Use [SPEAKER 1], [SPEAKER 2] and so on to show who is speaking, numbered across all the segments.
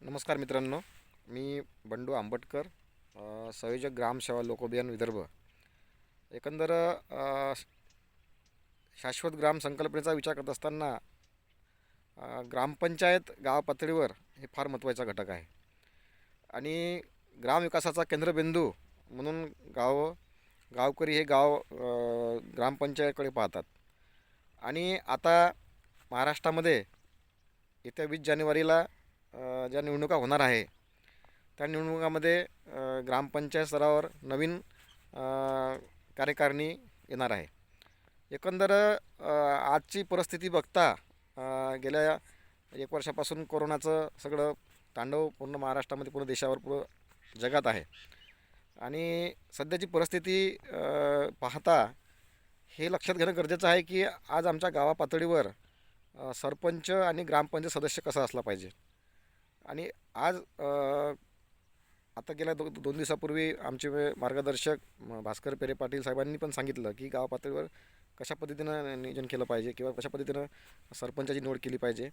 [SPEAKER 1] नमस्कार मित्रांनो मी बंडू आंबटकर संयोजक ग्रामसेवा लोकोभियान विदर्भ. एकंदर शाश्वत ग्राम संकल्पनेचा विचार करत असताना ग्रामपंचायत गाव पातळीवर हे फार महत्त्वाचा घटक आहे. आणि ग्रामविकासाचा केंद्रबिंदू म्हणून गाव गावकरी हे गाव ग्रामपंचायतकडे पाहतात. आणि आता महाराष्ट्रामध्ये येत्या वीस जानेवारीला ज्या निवडणुका होणार आहे त्या निवडणुकामध्ये ग्रामपंचायत स्तरावर नवीन कार्यकारिणी येणार आहे. एकंदर आजची परिस्थिती बघता गेल्या एक वर्षापासून कोरोनाचं सगळं तांडव पूर्ण महाराष्ट्रामध्ये पूर्ण देशावर पूर्ण जगात आहे. आणि सध्याची परिस्थिती पाहता हे लक्षात घेणं गरजेचं आहे की आज आमच्या गावा पातळीवर सरपंच आणि ग्रामपंचायत सदस्य कसा असला पाहिजे? आणि आज आता गेल्या दो दोन दिवसापूर्वी आमचे मार्गदर्शक भास्कर पेरे पाटील साहेबांनी पण सांगितलं की गाव पातळीवर कशा पद्धतीनं नियोजन केलं पाहिजे किंवा कशा पद्धतीनं सरपंचाची निवड केली पाहिजे.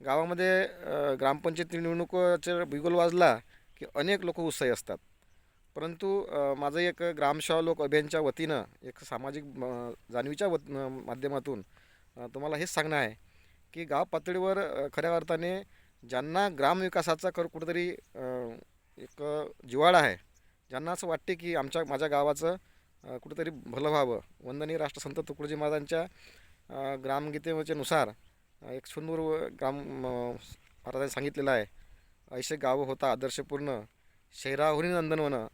[SPEAKER 1] गावामध्ये ग्रामपंचायत निवडणुकीचा बिगुल वाजला की अनेक लोक उत्साही असतात. परंतु माझं एक ग्रामसेवा लोक अभियानच्या वतीनं एक सामाजिक जाणीवीच्या वत माध्यमातून तुम्हाला हेच सांगणं आहे की गाव पातळीवर खऱ्या अर्थाने ज्यांना ग्रामविकासाचा कर कुठंतरी एक जिव्हाळा आहे ज्यांना असं वाटते की आमच्या माझ्या गावाचं कुठंतरी भलं व्हावं. वंदनीय राष्ट्रसंत तुकडोजी महाराजांच्या ग्रामगीतेनुसार एक सुंदर व ग्राम महाराजांनी सांगितलेलं आहे ऐसे गावं होता आदर्शपूर्ण शहराहुरी नंदनवनं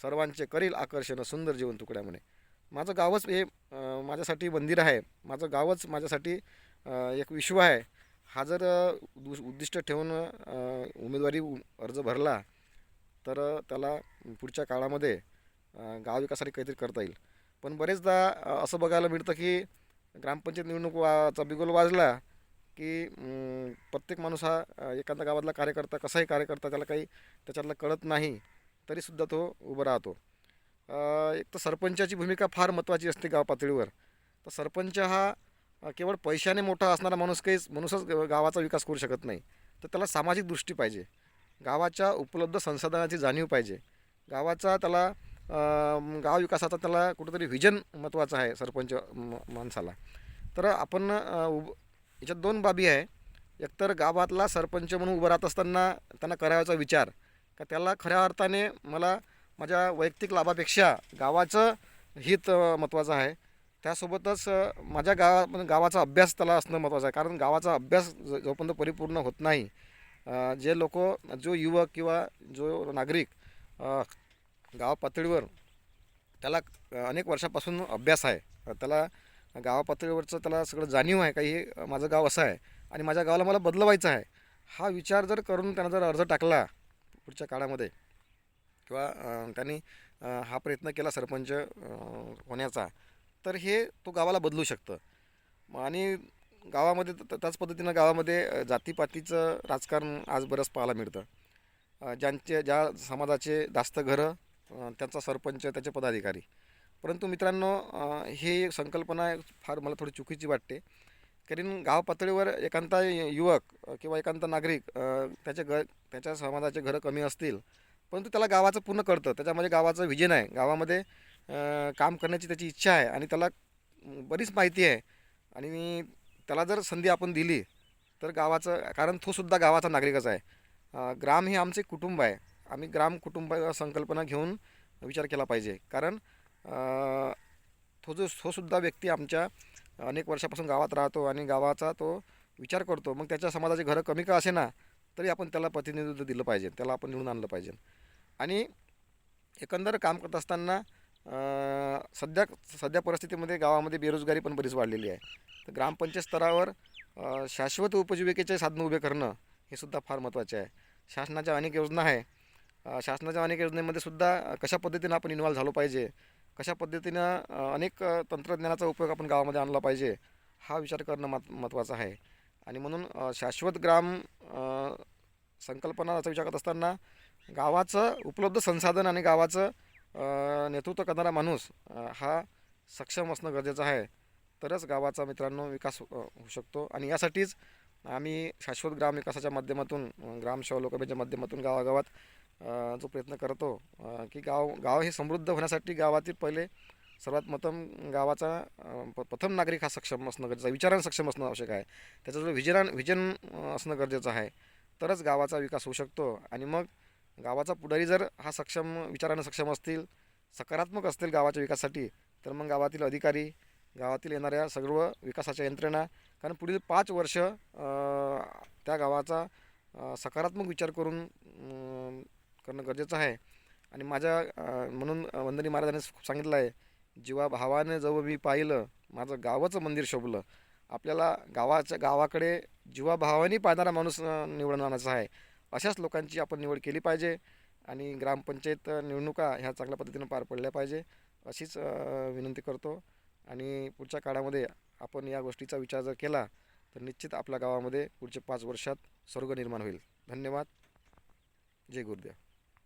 [SPEAKER 1] सर्वांचे करील आकर्षण सुंदर जीवन तुकड्यामुळे. माझं गावच हे माझ्यासाठी मंदिर आहे. माझं गावच माझ्यासाठी एक विश्व आहे. हा जर उद्दिष्ट ठेवून उमेदवारी उ- अर्ज भरला तर त्याला पुढच्या काळामध्ये गाव विकासासाठी काहीतरी करता येईल. पण बरेचदा असं बघायला मिळतं की ग्रामपंचायत निवडणूक वाचा बिगोल वाजला की प्रत्येक माणूस हा एखादा गावातला कार्यकर्ता कसाही कार्यकर्ता त्याला काही त्याच्यातलं कळत नाही तरीसुद्धा तो उभा राहतो. एक तर सरपंचाची भूमिका फार महत्त्वाची असते गाव पातळीवर तर सरपंच हा केवळ पैशाने मोठा असणारा माणूस काहीच माणूसच ग- गावाचा विकास करू शकत नाही. तर त्याला सामाजिक दृष्टी पाहिजे. गावाच्या उपलब्ध संसाधनाची जाणीव पाहिजे. गावाचा त्याला गाव विकासाचा त्याला कुठंतरी व्हिजन महत्त्वाचं आहे सरपंच म- माणसाला. तर आपण उब याच्यात दोन बाबी आहे. एकतर गावातला सरपंच म्हणून उभं राहत असताना त्यांना करायचा विचार. का त्याला खऱ्या अर्थाने मला माझ्या वैयक्तिक लाभापेक्षा गावाचं हित महत्त्वाचं आहे. त्यासोबतच माझ्या गावा गावाचा अभ्यास त्याला असणं महत्त्वाचं आहे. कारण गावाचा अभ्यास जोपर्यंत परिपूर्ण होत नाही जे लोक जो युवक किंवा जो नागरिक गाव पातळीवर त्याला अनेक वर्षापासून अभ्यास आहे. त्याला गावा पातळीवरचं त्याला सगळं जाणीव आहे काही हे माझं गाव असं आहे. आणि माझ्या गावाला मला बदलवायचं आहे. हा विचार जर करून त्यानं जर अर्ज टाकला पुढच्या काळामध्ये किंवा त्यांनी हा प्रयत्न केला सरपंच होण्याचा तर हे तो गावाला बदलू शकतं. आणि गावामध्ये त्याच पद्धतीनं गावामध्ये जातीपातीचं राजकारण आज बरंच पाहायला मिळतं. ज्यांचे ज्या समाजाचे जास्त घरं त्यांचा सरपंच त्याचे पदाधिकारी. परंतु मित्रांनो हे संकल्पना फार मला थोडी चुकीची वाटते. कारण गाव पातळीवर एकांता युवक किंवा एकांता नागरिक त्याचे घर त्याच्या समाजाचे घरं कमी असतील. परंतु त्याला गावाचं पूर्ण कळतं. त्याच्यामध्ये गावाचं विजन आहे. गावामध्ये काम करण्याची त्याची इच्छा आहे आणि त्याला बरीच माहिती आहे. आणि त्याला जर संधी आपण दिली तर गावाचं कारण तोसुद्धा गावाचा नागरिकच आहे. ग्राम हे आमचे कुटुंब आहे. आम्ही ग्राम कुटुंब संकल्पना घेऊन विचार केला पाहिजे. कारण तो जो तोसुद्धा व्यक्ती आमच्या अनेक वर्षापासून गावात राहतो आणि गावाचा तो विचार करतो. मग त्याच्या समाजाचे घरं कमी का असेना तरी आपण त्याला प्रतिनिधित्व दिलं पाहिजे. त्याला आपण निवडून आणलं पाहिजे. आणि एकंदर काम करत असताना सध्या सध्या परिस्थितीमध्ये गावामध्ये बेरोजगारी पण बरीच वाढलेली आहे. तर ग्रामपंचायत स्तरावर शाश्वत उपजीविकेचे साधनं उभे करणं हे सुद्धा फार महत्त्वाचे आहे. शासनाच्या अनेक योजना आहे. शासनाच्या अनेक योजनेमध्ये सुद्धा कशा पद्धतीनं आपण इन्व्हॉल्व झालो पाहिजे? कशा पद्धतीनं अनेक तंत्रज्ञानाचा उपयोग आपण गावामध्ये आणला पाहिजे? हा विचार करणं महत् महत्त्वाचं आहे. आणि म्हणून शाश्वत ग्राम संकल्पना संकल्पनाचा विचार करत असताना गावाचं उपलब्ध संसाधन आणि गावाचं नेतृत्व करणारा माणूस हा सक्षम असणं गरजेचं आहे. तरच गावाचा मित्रांनो विकास होऊ शकतो. आणि यासाठीच आम्ही शाश्वत ग्राम विकासाच्या माध्यमातून अ, ग्रामसेवा लोकसभेच्या माध्यमातून गावागावात जो प्रयत्न करतो की गाव गाव हे समृद्ध होण्यासाठी गावातील पहिले सर्वात प्रथम गावाचा प्रथम नागरिक हा सक्षम असणं गरजेचं विचारानं सक्षम असणं आवश्यक आहे. त्याचं जो विजन असणं गरजेचं आहे तरच गावाचा विकास होऊ शकतो. आणि मग गावाचा पुढारी जर हा सक्षम विचारानं सक्षम असतील सकारात्मक असतील गावाच्या विकासासाठी तर मग गावातील अधिकारी गावातील येणाऱ्या सर्व विकासाच्या यंत्रणा कारण पुढील पाच वर्ष त्या गावाचा सकारात्मक विचार करून करणं गरजेचं आहे. आणि माझ्या म्हणून वंदनी महाराजांनी खूप सांगितलं आहे जीवा भावाने जवळ मी पाहिलं माझं गावाचं मंदिर शोभलं. आपल्याला गावाच्या गावाकडे जीवाभावाने पाहणारा माणूस निवडून आणायचा आहे. अशाच लोकांची आपण निवड केली पाहिजे आणि ग्रामपंचायत निवडणुका ह्या चांगल्या पद्धतीनं पार पडल्या पाहिजे अशीच विनंती करतो. आणि पुढच्या काळामध्ये आपण या गोष्टीचा विचार जर केला तर निश्चित आपल्या गावामध्ये पुढच्या पाच वर्षात स्वर्ग निर्माण होईल. धन्यवाद. जय गुरुदेव.